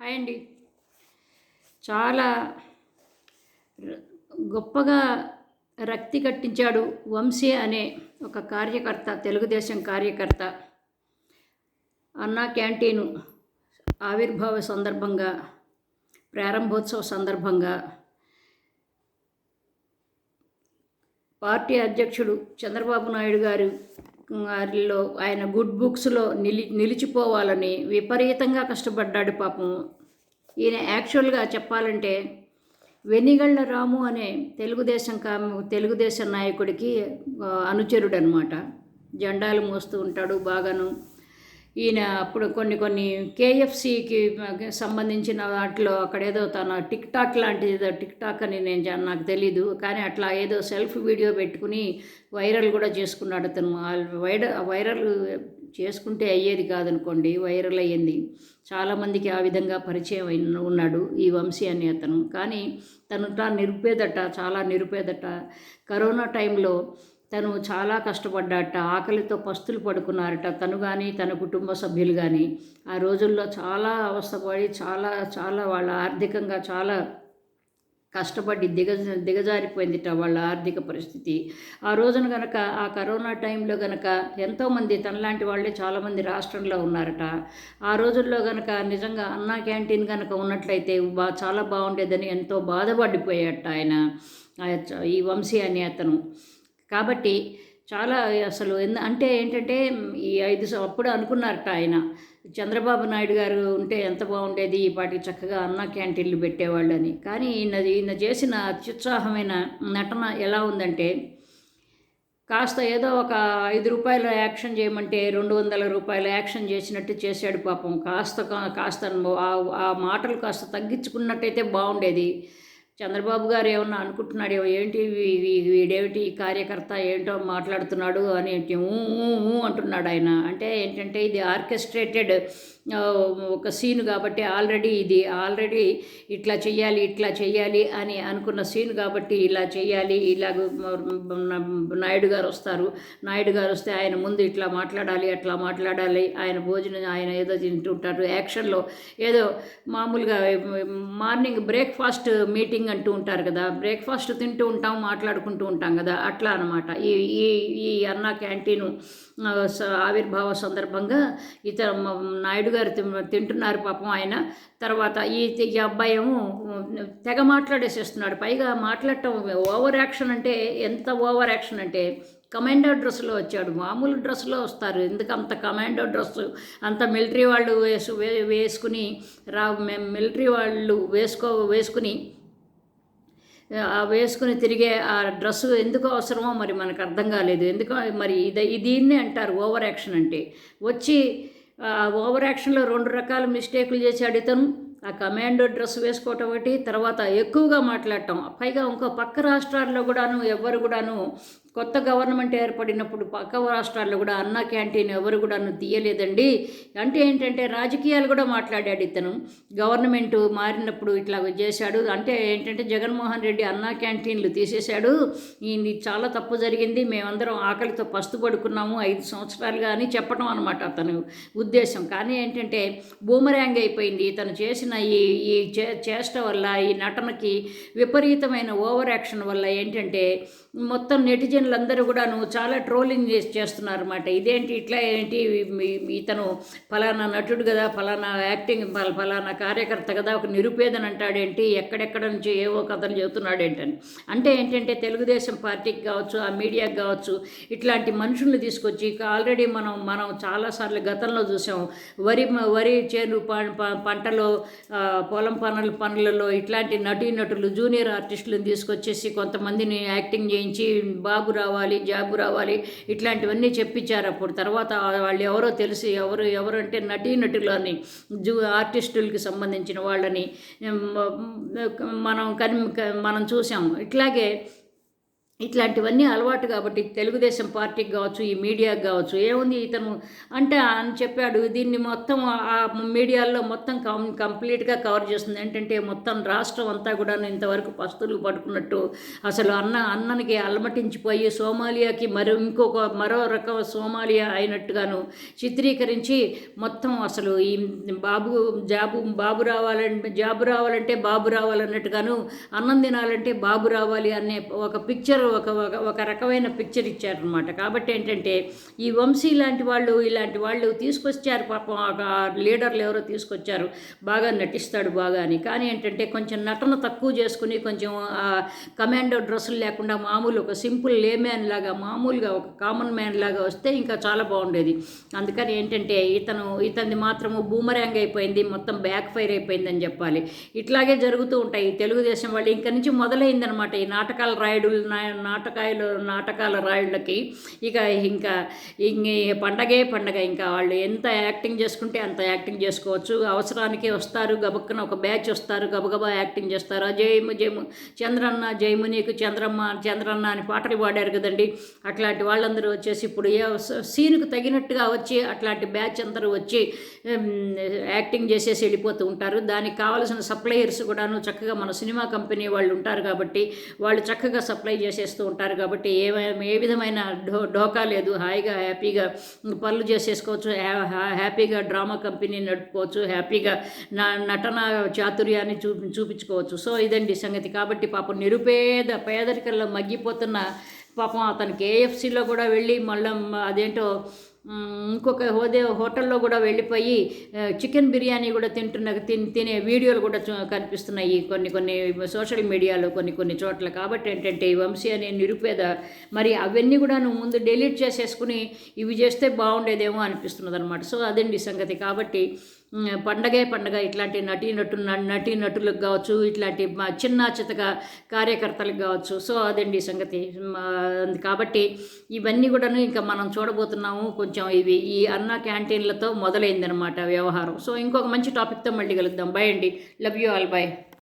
Hi అండి. చాలా గొప్పగా రక్తి కట్టించాడు వంశీ అనే ఒక కార్యకర్త తెలుగుదేశం కార్యకర్త. అన్నా క్యాంటీను ఆవిర్భావ సందర్భంగా ప్రారంభోత్సవ సందర్భంగా పార్టీ అధ్యక్షుడు చంద్రబాబు నాయుడు గారు వారిలో ఆయన గుడ్ బుక్స్లో నిలి నిలిచిపోవాలని విపరీతంగా కష్టపడ్డాడు పాపం. ఈయన యాక్చువల్గా చెప్పాలంటే వెనిగళ్ళ రాము అనే తెలుగుదేశం కా తెలుగుదేశం నాయకుడికి అనుచరుడు అనమాట జెండాలు మోస్తూ ఉంటాడు బాగాను. ఈయన అప్పుడు కొన్ని కొన్ని కేఎఫ్సికి సంబంధించిన వాటిలో అక్కడ ఏదో తన టిక్ టాక్ లాంటిది ఏదో టిక్ టాక్ అని నేను నాకు తెలీదు. కానీ అట్లా ఏదో సెల్ఫ్ వీడియో పెట్టుకుని వైరల్ కూడా చేసుకున్నాడు అతను. వైడ వైర వైరల్ చేసుకుంటే అయ్యేది కాదనుకోండి వైరల్ అయ్యింది. చాలామందికి ఆ విధంగా పరిచయం అయి ఉన్నాడు ఈ వంశీ అనే అతను. కానీ తను నిరుపేదట చాలా నిరుపేదట. కరోనా టైంలో తను చాలా కష్టపడ్డాట ఆకలితో పస్తులు పడుకున్నారట. తను కానీ తన కుటుంబ సభ్యులు కానీ ఆ రోజుల్లో చాలా అవస్థపడి చాలా చాలా వాళ్ళ ఆర్థికంగా చాలా కష్టపడి దిగ దిగజారిపోయిందిట వాళ్ళ ఆర్థిక పరిస్థితి. ఆ రోజున గనక ఆ కరోనా టైంలో గనక ఎంతోమంది తనలాంటి వాళ్ళే చాలామంది రాష్ట్రంలో ఉన్నారట. ఆ రోజుల్లో గనక నిజంగా అన్నా క్యాంటీన్ గనక ఉన్నట్లయితే బా చాలా బాగుండేదని ఎంతో బాధపడిపోయాట ఆయన. ఈ వంశీ అనే అతను. కాబట్టి చాలా అసలు ఎందు అంటే ఏంటంటే ఈ ఐదు అప్పుడు అనుకున్నారట ఆయన. చంద్రబాబు నాయుడు గారు ఉంటే ఎంత బాగుండేది ఈ పాటికి చక్కగా అన్న క్యాంటీన్లు పెట్టేవాళ్ళని. కానీ ఈయన ఈయన చేసిన అత్యుత్సాహమైన నటన ఎలా ఉందంటే కాస్త ఏదో ఒక ఐదు రూపాయల యాక్షన్ చేయమంటే రెండు వందల రూపాయల యాక్షన్ చేసినట్టు చేశాడు పాపం. కాస్త కాస్త ఆ మాటలు కాస్త తగ్గించుకున్నట్టయితే బాగుండేది. చంద్రబాబు గారు ఏమన్నా అనుకుంటున్నాడు ఏంటి వీ- వీ- వీడేమిటి కార్యకర్త ఏంటో మాట్లాడుతున్నాడు అని ఏంటి? ఊ ఊ ఊ అంటున్నాడు ఆయన. అంటే ఏంటంటే ఇది ఆర్కెస్ట్రేటెడ్ ఒక సీన్ కాబట్టి ఆల్రెడీ ఇది ఆల్రెడీ ఇట్లా చెయ్యాలి ఇట్లా చెయ్యాలి అని అనుకున్న సీన్ కాబట్టి ఇలా చెయ్యాలి ఇలాగ నాయుడు గారు వస్తారు. నాయుడు గారు వస్తే ఆయన ముందు ఇట్లా మాట్లాడాలి అట్లా మాట్లాడాలి. ఆయన భోజనం ఆయన ఏదో తింటుంటారు. యాక్షన్లో ఏదో మామూలుగా మార్నింగ్ బ్రేక్ఫాస్ట్ మీటింగ్ అంటూ ఉంటారు కదా బ్రేక్ఫాస్ట్ తింటూ ఉంటాం మాట్లాడుకుంటూ ఉంటాం కదా అట్లా అనమాట ఈ ఈ ఈ అన్న క్యాంటీను స- ఆవిర్భావ సందర్భంగా ఇతర నాయుడు గారు తింటున్నారు పాపం ఆయన. తర్వాత ఈ ఈ అబ్బాయి ఏమో తెగ మాట్లాడేసేస్తున్నాడు. పైగా మాట్లాడటం ఓవర్ యాక్షన్ అంటే ఎంత ఓవర్ యాక్షన్ అంటే కమాండో డ్రెస్సులో వచ్చాడు. మామూలు డ్రెస్సులో వస్తారు. ఎందుకు అంత కమాండో డ్రెస్సు? అంత మిలిటరీ వాళ్ళు వేసు వే- వేసుకుని రా మిలిటరీ వాళ్ళు వేసుకో వేసుకుని వేసుకుని తిరిగే ఆ డ్రెస్సు ఎందుకు అవసరమో మరి మనకు అర్థం కాలేదు. ఎందుకో మరి ఇది దీన్నే అంటారు ఓవర్ యాక్షన్ అంటే. వచ్చి ఆ ఓవర్ యాక్షన్లో రెండు రకాల మిస్టేకులు చేశాడు ఇతను. ఆ కమాండో డ్రెస్ వేసుకోవటం ఒకటి తర్వాత ఎక్కువగా మాట్లాడటం. పైగా ఇంకో పక్క రాష్ట్రాల్లో కూడాను ఎవరు కూడాను కొత్త గవర్నమెంట్ ఏర్పడినప్పుడు పక్క రాష్ట్రాల్లో కూడా అన్న క్యాంటీన్ ఎవరు కూడా తీయలేదండి. అంటే ఏంటంటే రాజకీయాలు కూడా మాట్లాడాడు ఇతను. గవర్నమెంట్ మారినప్పుడు ఇట్లా చేశాడు. అంటే ఏంటంటే జగన్మోహన్ రెడ్డి అన్నా క్యాంటీన్లు తీసేశాడు. ఇది చాలా తప్పు జరిగింది. మేమందరం ఆకలితో పస్తు పడుకున్నాము ఐదు సంవత్సరాలుగా అని చెప్పడం అనమాట అతను ఉద్దేశం. కానీ ఏంటంటే బూమరాంగ్ అయిపోయింది. ఇతను చేసిన ఈ ఈ చే చేష్ట వల్ల ఈ నటనకి విపరీతమైన ఓవర్ యాక్షన్ వల్ల ఏంటంటే మొత్తం నెటిజన్లందరూ కూడాను చాలా ట్రోలింగ్ చేసి చేస్తున్నారు అనమాట ఇదేంటి ఇట్లా ఏంటి ఇతను ఫలానా నటుడు కదా ఫలానా యాక్టింగ్ ఫలానా కార్యకర్త కదా ఒక నిరుపేదన అంటాడేంటి ఎక్కడెక్కడ నుంచి ఏవో కథలు చెబుతున్నాడేంటని అంటే ఏంటంటే తెలుగుదేశం పార్టీకి కావచ్చు ఆ మీడియాకి కావచ్చు ఇట్లాంటి మనుషుల్ని తీసుకొచ్చి ఆల్రెడీ మనం మనం చాలాసార్లు గతంలో చూసాం వరి వరి చేను ప- పంటలో పొలం పనుల పనులలో ఇట్లాంటి నటీనటులు జూనియర్ ఆర్టిస్టులను తీసుకొచ్చేసి కొంతమందిని యాక్టింగ్ చేయించి బాబు రావాలి జాబు రావాలి ఇట్లాంటివన్నీ చెప్పించారు అప్పుడు. తర్వాత వాళ్ళు ఎవరో తెలిసి ఎవరు ఎవరు అంటే నటీనటులు అని జూ ఆర్టిస్టులకి సంబంధించిన వాళ్ళని మనం కని మనం చూసాము. ఇట్లాగే ఇట్లాంటివన్నీ అలవాటు కాబట్టి తెలుగుదేశం పార్టీకి కావచ్చు ఈ మీడియాకి కావచ్చు ఏముంది ఇతను అంటే అని చెప్పాడు. దీన్ని మొత్తం ఆ మీడియాల్లో మొత్తం కం కంప్లీట్గా కవర్ చేస్తుంది. ఏంటంటే మొత్తం రాష్ట్రం అంతా కూడా ఇంతవరకు పస్తులు పడుకున్నట్టు అసలు అన్న అన్ననికి అలమటించిపోయి సోమాలియాకి మరో ఇంకొక మరో రకం సోమాలియా అయినట్టుగాను చిత్రీకరించి మొత్తం అసలు ఈ బాబు జాబు బాబు రావాలంటే జాబు రావాలంటే బాబు రావాలన్నట్టుగాను అన్నం తినాలంటే బాబు రావాలి అనే ఒక పిక్చర్ ఒక ఒక- ఒక రకమైన పిక్చర్ ఇచ్చారనమాట కాబట్టి ఏంటంటే ఈ వంశీ లాంటి వాళ్ళు ఇలాంటి వాళ్ళు తీసుకొచ్చారు పాపం ఒక లీడర్లు ఎవరో తీసుకొచ్చారు బాగా నటిస్తాడు బాగా అని. కానీ ఏంటంటే కొంచెం నటన తక్కువ చేసుకుని కొంచెం కమాండో డ్రెస్సులు లేకుండా మామూలు ఒక సింపుల్ లే మ్యాన్ లాగా మామూలుగా ఒక కామన్ మ్యాన్ లాగా వస్తే ఇంకా చాలా బాగుండేది. అందుకని ఏంటంటే ఇతను ఇతనిది మాత్రము బూమరాంగ్ అయిపోయింది మొత్తం బ్యాక్ ఫైర్ అయిపోయిందని చెప్పాలి. ఇట్లాగే జరుగుతూ ఉంటాయి తెలుగుదేశం వాళ్ళు. ఇంకా నుంచి మొదలైందనమాట ఈ నాటకాలు రాయడు నాటకాయలు నాటకాల రాయుళ్ళకి ఇక ఇంకా ఇంక పండగే పండగ ఇంకా వాళ్ళు ఎంత యాక్టింగ్ చేసుకుంటే అంత యాక్టింగ్ చేసుకోవచ్చు. అవసరానికి వస్తారు గబక్కన ఒక బ్యాచ్ వస్తారు గబగబా యాక్టింగ్ చేస్తారు. జయము జయము చంద్రన్న జయము నీకు చంద్రమ్మ చంద్రన్న అని పాటలు పాడారు కదండి. అట్లాంటి వాళ్ళందరూ వచ్చేసి ఇప్పుడు ఏ సీన్కు తగినట్టుగా వచ్చి అట్లాంటి బ్యాచ్ అందరూ వచ్చి యాక్టింగ్ చేసేసి వెళ్ళిపోతూ ఉంటారు. దానికి కావాల్సిన సప్లయర్స్ కూడాను చక్కగా మన సినిమా కంపెనీ వాళ్ళు ఉంటారు కాబట్టి వాళ్ళు చక్కగా సప్లై చేస్తూ ఉంటారు కాబట్టి ఏమైనా ఏ విధమైన డో డోకా లేదు. హాయిగా హ్యాపీగా పనులు చేసేసుకోవచ్చు. హ్యా- హ్యాపీగా డ్రామా కంపెనీ నడుపుకోవచ్చు. హ్యాపీగా నా నటన చాతుర్యాన్ని చూపి చూపించుకోవచ్చు. సో ఇదండి సంగతి. కాబట్టి పాపం నిరుపేద పేదరికంలో మగ్గిపోతున్న పాపం అతను కేఎఫ్సీలో కూడా వెళ్ళి మళ్ళీ అదేంటో ఇంకొక హోదే హోటల్లో కూడా వెళ్ళిపోయి చికెన్ బిర్యానీ కూడా తింటున్న తిన్ తినే వీడియోలు కూడా కనిపిస్తున్నాయి కొన్ని కొన్ని సోషల్ మీడియాలో కొన్ని కొన్ని చోట్ల. కాబట్టి ఏంటంటే ఈ వంశీ అనే నిరుపేద మరి అవన్నీ కూడా నువ్వు ముందు డిలీట్ చేసేసుకుని ఇవి చేస్తే బాగుండేదేమో అనిపిస్తున్నది అనమాట సో అదండి సంగతి. కాబట్టి పండగే పండగ ఇట్లాంటి నటీ నటు నటీ నటులకు కావచ్చు ఇట్లాంటి మా చిన్న చితక కార్యకర్తలకు కావచ్చు. సో అదండి సంగతి. కాబట్టి ఇవన్నీ కూడాను ఇంకా మనం చూడబోతున్నాము. కొంచెం ఇవి ఈ అన్న క్యాంటీన్లతో మొదలైందనమాట వ్యవహారం. సో ఇంకొక మంచి టాపిక్తో మళ్ళీ కలుద్దాం. బై అండి. Love you all. బై.